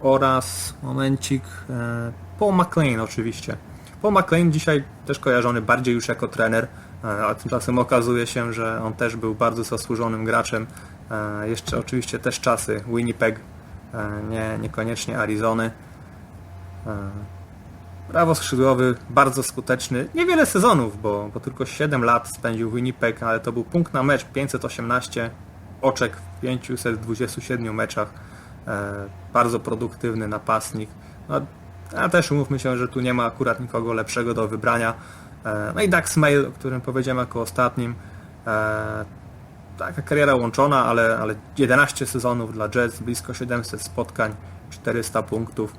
oraz momencik e, Paul McLean oczywiście. Paul McLean dzisiaj też kojarzony bardziej już jako trener, e, a tymczasem okazuje się, że on też był bardzo zasłużonym graczem. E, Jeszcze oczywiście też czasy Winnipeg, nie, niekoniecznie Arizony. Prawo skrzydłowy, bardzo skuteczny. Niewiele sezonów, bo, bo tylko 7 lat spędził w Winnipeg, ale to był punkt na mecz 518 oczek w 527 meczach. E, bardzo produktywny napastnik. No, a też umówmy się, że tu nie ma akurat nikogo lepszego do wybrania. E, no i Dax Mail, o którym powiedziałem jako ostatnim. E, taka kariera łączona, ale, ale 11 sezonów dla Jets, blisko 700 spotkań, 400 punktów.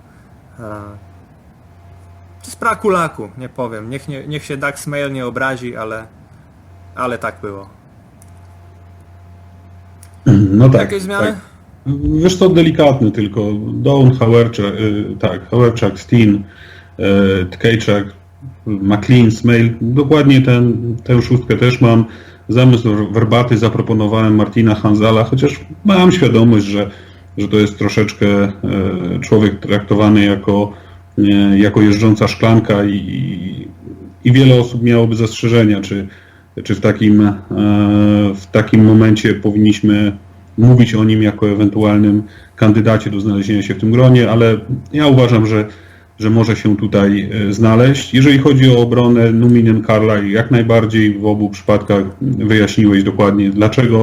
Z braku laku, nie powiem. Niech, nie, niech się Dax Mail nie obrazi, ale, ale tak było. No tak. Jakieś zmiany? Tak. Wiesz co, delikatny tylko. Down, Hauerczak, y, tak, Hauerczak, Steen, y, Tkejczak, McLean, Smail. Dokładnie ten, tę szóstkę też mam. Zamysł werbaty zaproponowałem Martina Hanzala, chociaż mam świadomość, że, że to jest troszeczkę y, człowiek traktowany jako, jako jeżdżąca szklanka i, i wiele osób miałoby zastrzeżenia, czy, czy w takim, w takim momencie powinniśmy mówić o nim jako ewentualnym kandydacie do znalezienia się w tym gronie, ale ja uważam, że, że może się tutaj e, znaleźć. Jeżeli chodzi o obronę Numinen Carlyle, jak najbardziej w obu przypadkach wyjaśniłeś dokładnie dlaczego.